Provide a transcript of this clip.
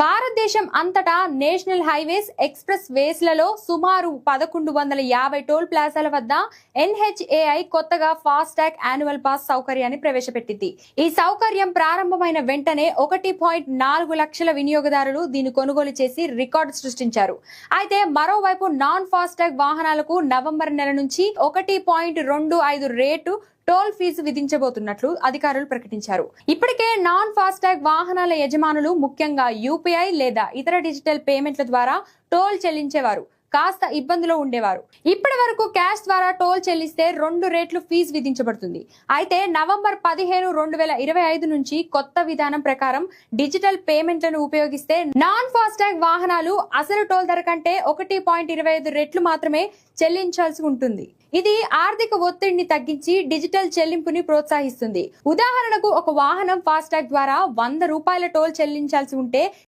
భారతదేశం అంతటా national highways express వేస్లలో సుమారు పదకొండు వందల యాభై టోల్ ప్లాజాల వద్ద ఎన్హెచ్ఏఐ కొత్తగా ఫాస్టాగ్ యాన్యువల్ పాస్ సౌకర్యాన్ని ప్రవేశపెట్టింది. ఈ సౌకర్యం ప్రారంభమైన వెంటనే ఒకటి పాయింట్ నాలుగు లక్షల వినియోగదారులు దీన్ని కొనుగోలు చేసి రికార్డు సృష్టించారు. అయితే మరోవైపు నాన్ ఫాస్టాగ్ వాహనాలకు నవంబర్ నెల నుంచి ఒకటి పాయింట్ రెండు ఐదు రేటు టోల్ ఫీజు విధించబోతున్నట్లు అధికారులు ప్రకటించారు. ఇప్పటికే నాన్ ఫాస్టాగ్ వాహనాల యజమానులు ముఖ్యంగా యూపీఐ లేదా ఇతర డిజిటల్ పేమెంట్ల ద్వారా టోల్ చెల్లించేవారు కాస్త ఇబ్బందిలో ఉండేవారు. ఇప్పటి వరకు క్యాష్ ద్వారా టోల్ చెల్లిస్తే రెండు రేట్లు ఫీజు విధించబడుతుంది. అయితే నవంబర్ పదిహేను రెండు వేల ఇరవై ఐదు నుంచి కొత్త విధానం ప్రకారం డిజిటల్ పేమెంట్లను ఉపయోగిస్తే నాన్ ఫాస్టాగ్ వాహనాలు అసలు టోల్ ధర కంటే ఒకటి పాయింట్ ఇరవై ఐదు రెట్లు మాత్రమే చెల్లించాల్సి ఉంటుంది. ఇది ఆర్థిక ఒత్తిడిని తగ్గించి డిజిటల్ చెల్లింపుని ప్రోత్సహిస్తుంది. ఉదాహరణకు ఒక వాహనం ఫాస్టాగ్ ద్వారా వంద రూపాయల టోల్ చెల్లించాల్సి ఉంటే